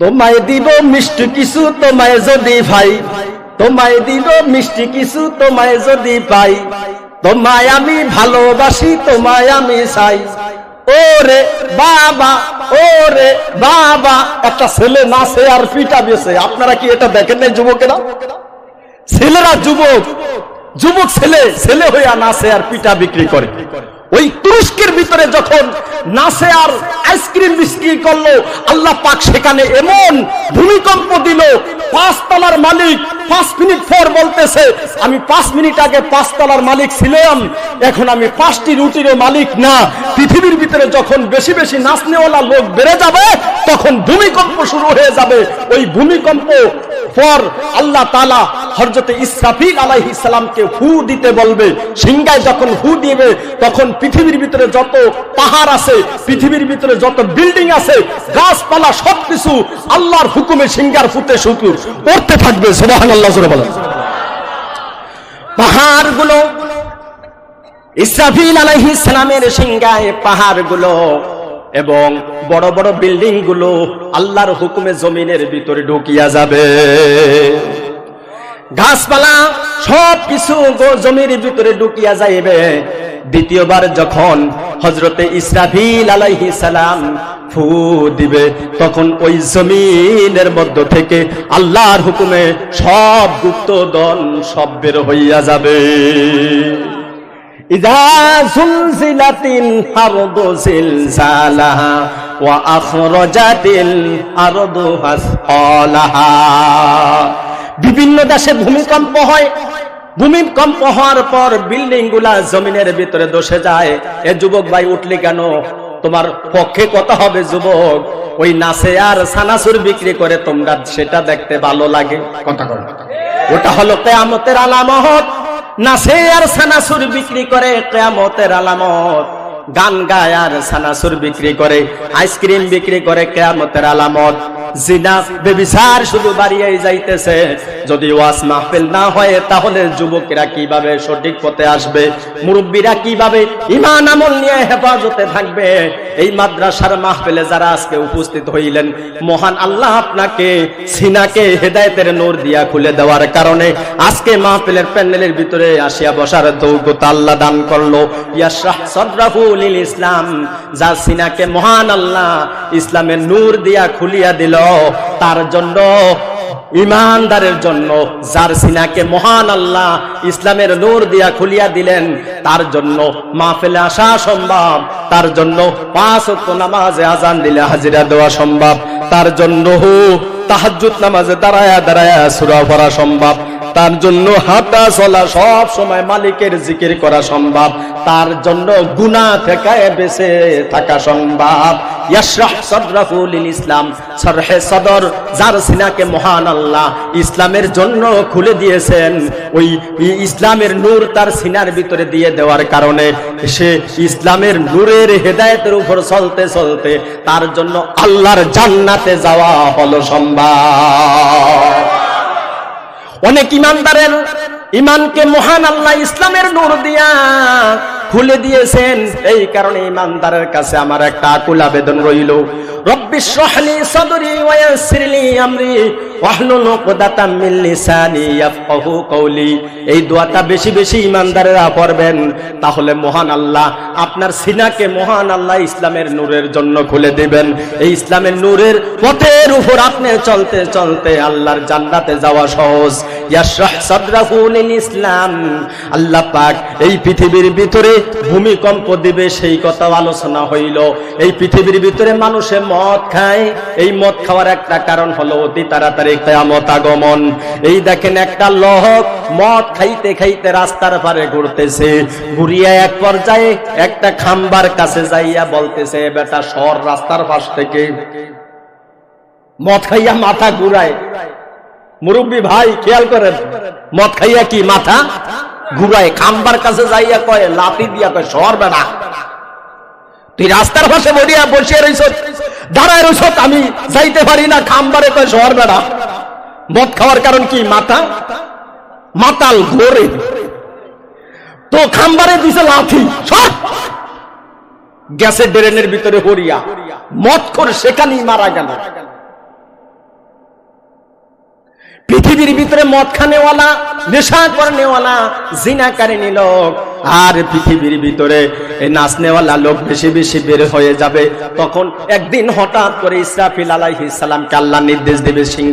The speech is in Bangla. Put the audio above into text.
তোমায় দিব মিষ্টি কিছু, তোমায় যদি ভাই। তোমায় দিব মিষ্টি কিছু, তোমায় যদি পাই। তোমায় আমি ভালোবাসি, তোমায় আমি চাই। ওরে বাবা ওরে বাবা, একটা ছেলে নাচে আর পিটা বেছে আপনারা কি এটা দেখেন নাই যুবকেরা? ছেলেরা যুবক যুবক ছেলে ছেলে হইয়া নাচে আর পিঠা বিক্রি করে। ওই তুরস্কের ভিতরে যখন নাসে আর আইসক্রিম বিক্রি করল, আল্লাহ পাক সেখানে এমন ভূমিকম্প দিল, পাঁচ তলার মালিক পাঁচ মিনিট পর বলতেছে, আমি পাঁচ মিনিট আগে পাঁচ তলার মালিক ছিলাম, এখন আমি পাঁচটি রুটিরও মালিক না। পৃথিবীর ভিতরে যখন বেশি বেশি নাচনেওয়ালা লোক বেড়ে যাবে, তখন ভূমিকম্প শুরু হয়ে যাবে। ওই ভূমিকম্প পর আল্লাহ তালা হরজতে ইসরাফিল আলাইহিস সালামকে হু দিতে বলবে। সিংগায় যখন হু দিবে, তখন পৃথিবীর ভিতরে যত পাহাড় আছে, পৃথিবীর ভিতরে যত বিল্ডিং আছে, গাছপালা সবকিছু আল্লাহর হুকুমে সিংগার ফুতে শুকুর। পড়তে থাকবে সুবহান আল্লাহ বলেন। পাহাড়গুলো, ইসরাফিল আলাইহিস সালামের সিংগায় পাহাড়গুলো এবং বড় বড় বিল্ডিংগুলো আল্লাহর হুকুমে জমিনের ভিতরে ঢুকিয়া যাবে। গাছপালা সব কিছু জমির ভিতরে ঢুকিয়া যাইবে। দ্বিতীয়বার যখন হজরতে ইসরাফিল আলাইহি সালাম ফু দিবে, তখন ওই জমিনের মধ্য থেকে আল্লাহর হুকুমে সব গুপ্তদন সব বের হইয়া যাবে। إذا زلزلت الأرض زلزالها وأخرجت الأرض أثقالها বিভিন্ন দেশে ভূমিকম্প হয় ভূমিকম্প হওয়ার পর বিল্ডিং গুলা জমিনের ভিতরে দোষে যায় এ যুবক ভাই উঠলি কেন তোমার পক্ষে কথা হবে যুবক ওই নাচে আর সানাসুর বিক্রি করে তোমরা সেটা দেখতে ভালো লাগে কথা কথা ওটা হলো কেয়ামতের আলামত সানাসুর বিক্রি করে কেয়ামতের আলামত। গান গায় আর সানাসুর বিক্রি করে, আইসক্রিম বিক্রি করে কেয়ামতের আলামত। জিনা, বেবিচার শুধু বাড়িয়ে যাইতেছে। যদি ওয়াজ মাহফিল না হয়, তাহলে যুবকেরা কীভাবে সঠিক পথে আসবে? মুরব্বীরা কীভাবে ইমান আমল নিয়ে হেফাজতে থাকবে? এই মাদ্রাসার মাহফিলে যারা আজকে উপস্থিত হইলেন, মহান আল্লাহ আপনাকে সিনাকে হেদায়েতের নূর দিয়া খুলে দেওয়ার কারণে আজকে মাহফিলের প্যান্ডেলের ভিতরে আসিয়া বসার দৌগত আল্লাহ দান করল। লিল ইসলাম, যা সিনাকে মহান আল্লাহ ইসলামের নূর দিয়া খুলিয়া দিল। তার জন্য ইমানদারের জন্য, যার সিনাকে মহান আল্লাহ ইসলামের নূর দিয়া খুলিয়া দিলেন, তার জন্য মাহফিলে আসা সম্ভব, তার জন্য পাঁচ নামাজে আজান দিলে হাজিরা দেওয়া সম্ভব, তার জন্য তাহাজ্জুদ নামাজে দাঁড়ায়া দাঁড়ায়া সূরা পড়া সম্ভব, তার জন্য হাঁটা চলা সব সময় মালিকের জিকির করা সম্ভব তার জন্য গুনাহ থেকে বেঁচে থাকা সম্ভব। ইসলাম, সরহে সদর, যার সিনাকে মহান আল্লাহ ইসলামের জন্য খুলে দিয়েছেন। ওই ইসলামের নূর তার সিনার ভিতরে দিয়ে দেওয়ার কারণে সে ইসলামের নূরের হেদায়েতের উপর চলতে চলতে তার জন্য আল্লাহর জান্নাতে যাওয়া হলো সম্ভব। অনেক ইমানদারের ইমানকে মহান আল্লাহ ইসলামের নূর দিয়া খুলে দিয়েছেন। এই কারণে ইমানদারের কাছে আমার একটা আকুল আবেদন রইল। রব্বি সদরি আমরি ওয়াহলুল উকদাতাম মিন লিসানি কওলি। এই দোয়াটা বেশি বেশি ইমানদারেরা পড়বেন, তাহলে মহান আল্লাহ আপনার সিনাকে মহান আল্লাহ ইসলামের নূরের জন্য খুলে দিবেন। এই ইসলামের নূরের পথের উপর আপনি চলতে চলতে আল্লাহর জান্নাতে যাওয়া সহজ। ইয়াশরাহ সাদরাহু লিল ইসলাম। আল্লাহ পাক এই পৃথিবীর ভিতরে ভূমিকম্প দিবে সেই কথা আলোচনা হইল। এই পৃথিবীর ভিতরে মানুষে মদ খায়। এই মদ খাওয়ার একটা কারণ হলো অতি তাড়াতাড়ি কেয়ামত আগমন। এই দেখেন একটা লোক মদ খাইতে খাইতে রাস্তার পারে ঘুরতেছে। ঘুরিয়া এক পর্যায়ে একটা খাম্বার কাছে যাইয়া বলতেছে, বেটা, সর রাস্তার পাশ থেকে। মদ খাইয়া মাথা ঘুরায়। মুরব্বী, ভাই, খেয়াল করেন, মদ খাইয়া কি মাথা ঘুরায়? খাম্বার কাছে যাইয়া কয় লাতি দিয়া কয়, সর বেড়া তুই রাস্তার পাশে বসিয়ে রইছ দাঁড়ায় রয়েছ আমি, যাইতে পারি না, খাম্বারে কয় শহর বেড়া। মদ খাওয়ার কারণ কি, মাথা? মাতাল ঘোরে। তো খাম্বারে দিছে লাথি সব গ্যাসের ড্রেনের ভিতরে হরিয়া। মদ করে সেখানেই মারা গেল। পৃথিবীর ভিতরে মদ খানেওয়ালা, নেশা করেনেওয়ালা জিনাকারিনী লোক আর পৃথিবীর ভিতরে নাচনেওয়ালা লোক বেশি বেশি বের হয়ে যাবে। তখন একদিন হঠাৎ করে ইসরাফিল আলাইহিস সালামকে আল্লাহ নির্দেশ দেবে সিং